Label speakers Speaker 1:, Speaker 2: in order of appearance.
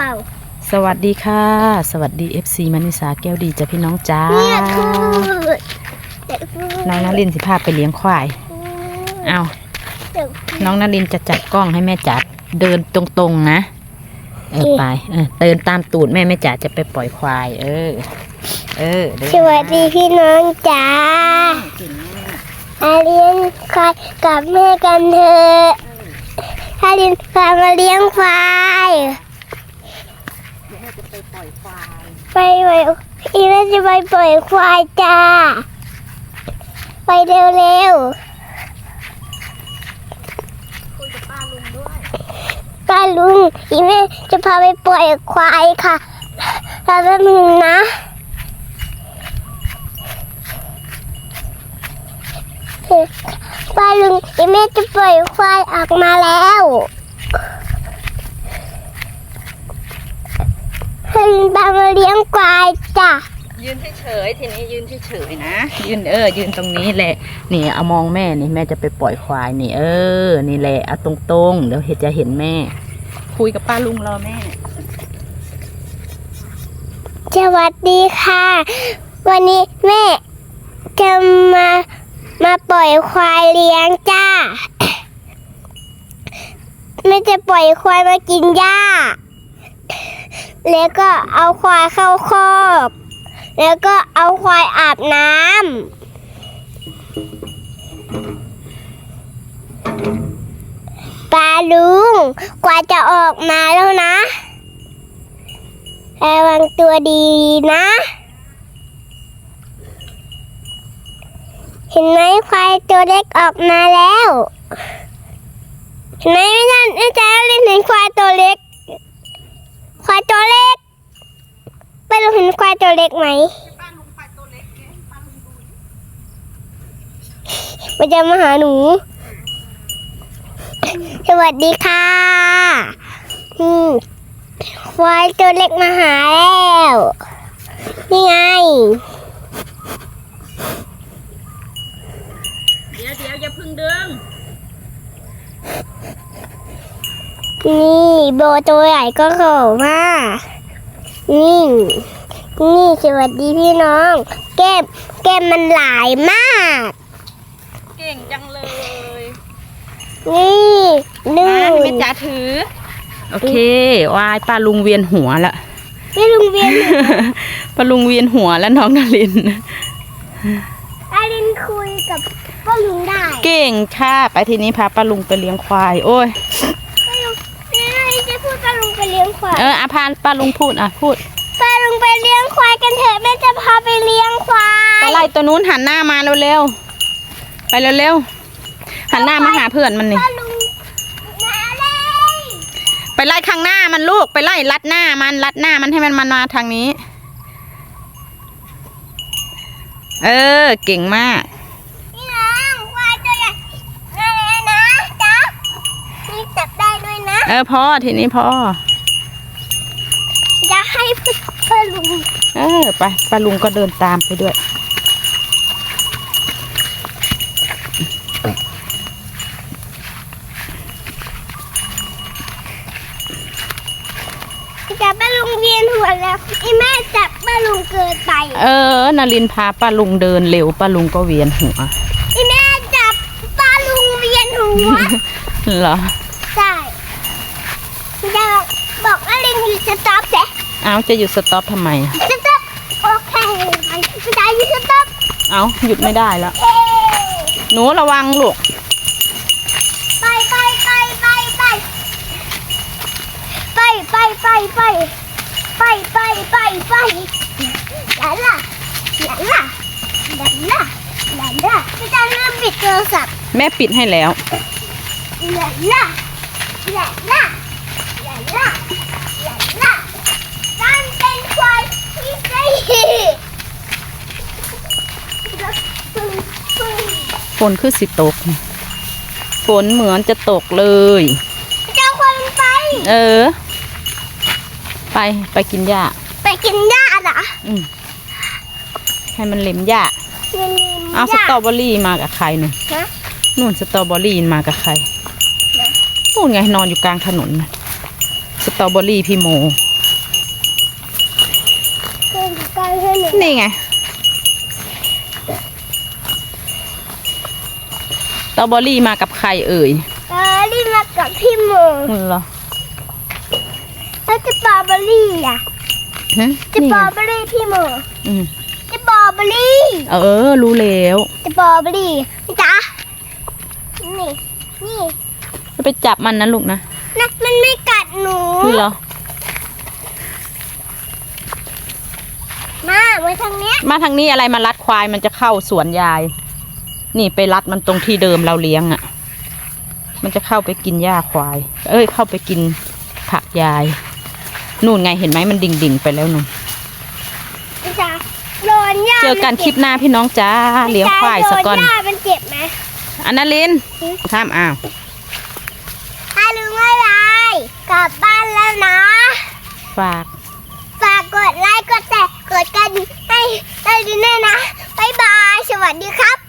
Speaker 1: เปล่า
Speaker 2: สวัสดีค่ะ สวัสดี FC มานิสาแก้วดีจ้ะพี่น้องจ้า
Speaker 1: เนี่ยคือเด็กคือ
Speaker 2: น้องนารินสิพาไปเลี้ยงควาย เอา
Speaker 1: เด็ก
Speaker 2: น้องนารินจะจับกล้องให้แม่จ๋าเดินตรงๆนะ เออไป เออเดินตามตูดแม่แม่จ๋าจะไปปล่อยควาย เออ เออเดิน
Speaker 1: สวัสดีพี่น้องจ๋าอาเรียนควายกับแม่กันเถอะอาเรียนพามาเลี้ยงควาย ไปไปอีแม่จะไปปล่อยควายจ้า ไปเร็วเร็วป้าลุงอีแม่จะพาไปปล่อยควายค่ะรอแป๊บนึงนะป้าลุงอีแม่จะปล่อยควายออกมาแล้ว ให้ลุงพามาเลี้ยงควายจ้ะ
Speaker 2: ยืนเฉยๆทีนี้ยืนเฉยๆนะ ยืนเออ ยืนตรงนี้แหละ นี่เอามองแม่นี่แม่จะไปปล่อยควายนี่เออ นี่แหละเอาตรงๆเดี๋ยวเห็นจะเห็นแม่ คุยกับป้าลุงรอแม่
Speaker 1: สวัสดีค่ะ วันนี้แม่จะมามาปล่อยควายเลี้ยงจ้า แม่จะปล่อยควายมากินหญ้า แล้วก็เอาควายเข้าคอก แล้วก็เอาควายอาบน้ำปลาลุง กว่าจะออกมาแล้วนะระวังตัวดีนะ เห็นไหมควายตัวเล็กออกมาแล้ว เห็นไหมไม่ใช่ไม่ใช่เล่นเห็นควายตัวเล็ก ควายตัวเล็กไปเราเห็นควายตัวเล็กไหมมันจะมาหาหนู สวัสดีค่ะอืมควายตัวเล็กมาหาแล้ว นี่ไง
Speaker 2: เดี๋ยวเดี๋ยวอย่าพึ่งดึง
Speaker 1: นี่ โบตัวใหญ่ก็โผล่มานี่นี่สวัสดีพี่น้อง แก้มแก้มมันหลายมาก
Speaker 2: เก่งจังเลย
Speaker 1: นี่นึ่
Speaker 2: มางแม่จ๋าถือ โอเควายป้าลุงเวียนหัวละ
Speaker 1: พี่ลุงเวียน
Speaker 2: ป้าลุงเวียนหัวแล้วน้องนาริน
Speaker 1: อารินคุยกับป้าลุงได้
Speaker 2: เก่งค่ะ ไปทีนี้พาป้าลุงไปเลี้ยงควาย โอ้ย
Speaker 1: ป้าลุงนี่จะพูดป้าลุงไปเลี้ยง ควาย
Speaker 2: เอออาพานป้าลุงพูดอะพูด
Speaker 1: ป้าลุงไปเลี้ยงควายกันเถอะแม่จะพาไปเลี้ยงควา
Speaker 2: ไป
Speaker 1: ย
Speaker 2: ไล่ตัวนู้นหันหน้ามาเร็วๆไปเร็วๆหันหน้ามาหาเพื่อนมันนี่
Speaker 1: ป้าลุงมาเลย
Speaker 2: ไปไล่ข้างหน้ามันลูกไปไล่ลัดหน้ามันลัดหน้ามันให้มันมันมาทางนี้ เออ เก่งมาก
Speaker 1: พี่น้องควายตัวใหญ่อะไรนะจ๊ะนี่จับได้ด้วยนะ
Speaker 2: เออพ่อทีนี้พ่อ
Speaker 1: จะให้ ป้าลุง
Speaker 2: เออไปป้าลุงก็เดินตามไปด้วย
Speaker 1: จับป้าลุงเวียนหัวแล้วไอ้แม่จับป้าลุงเกินไป
Speaker 2: เออนารินพาป้าลุงเดินเร็วป้าลุงก็เวียนหัว
Speaker 1: ไอ้แม่จับป้าลุงเวียนหัว
Speaker 2: เหรอ
Speaker 1: ใช่จะบอกว่าลิงอยู่สต็อปเสร็จ
Speaker 2: เอาจะหยุดสต็อปทำไม
Speaker 1: สต็อปโอเคไม่ได้อยู่สต็อป
Speaker 2: เอาหยุดไม่ได้แล้ว
Speaker 1: เย้
Speaker 2: หนูระวังลูก
Speaker 1: ไปไปไปไปไปไปไปไปไปไปไปไปไปลาล่ะลาล่ะลาล่ะลาล่ะพี่จะเริ่มปิดโทรศัพท์
Speaker 2: แม่ปิดให้แล้ว
Speaker 1: ลาล่ะลาล่ะลาล่ะลาล่ะนั่นเป็นควายที่ใจ
Speaker 2: ฝนคือสิตก ฝนเหมือนจะตกเลย
Speaker 1: เจ้าคนไป
Speaker 2: เออ ไปไปกินหญ้า
Speaker 1: ไปกินหญ้าเหรอ
Speaker 2: อืมให้มันเล็มหญ้า
Speaker 1: เงิน
Speaker 2: เอาสตรอเบอรี่มากับใครหนู
Speaker 1: ฮะ
Speaker 2: นู่นสตรอเบอรี่มากับใคร
Speaker 1: ไหน
Speaker 2: นู่นไงนอนอยู่กลางถนนน่ะสตรอเบอรี่พี่โม นี่ไงสตรอเบอรี่มากับใครเอ่ย
Speaker 1: เออรีบมากับพี่โม
Speaker 2: เหรอ
Speaker 1: แล้วจะปอเบอรี่อะ
Speaker 2: ฮะ
Speaker 1: จะ
Speaker 2: นี่
Speaker 1: ป
Speaker 2: ไง
Speaker 1: อเบอรี่พี่โม
Speaker 2: อืม
Speaker 1: จะปอเบอรี่
Speaker 2: เออ รู้แล้ว
Speaker 1: จะปอเบอรี่จ้านี่นี่
Speaker 2: จะไปจับมันนะลูกนะ
Speaker 1: นะมันไม่กัดหนู
Speaker 2: เหรอ
Speaker 1: มาไว้ทางเนี้ย
Speaker 2: มาทางนี้อะไรมารัดควายมันจะเข้าสวนยาย นี่ไปรัดมันตรงที่เดิมเราเลี้ยงอะ่ะ มันจะเข้าไปกินหญ้าควาย เอ้ย เข้าไปกินผักยาย นู่นไงเห็นไหมมันดิ่งดิ่งๆไปแล้วนู่น
Speaker 1: จ้าโดนย่า
Speaker 2: เจอกันคลิปหน้าพี่น้องจ้าเลี้ยงควายสะก่อน
Speaker 1: โดนย่ามันเจ็บไหม
Speaker 2: อันนั้นลินข้ามอ้าว
Speaker 1: ถ้าลืมไม่ไรกลับบ้านแล้วนะ
Speaker 2: ฝาก
Speaker 1: ฝากกดไลค์ ดกระดิ่ให้ได้ด้วยนะบายบาย สวัสดีครับ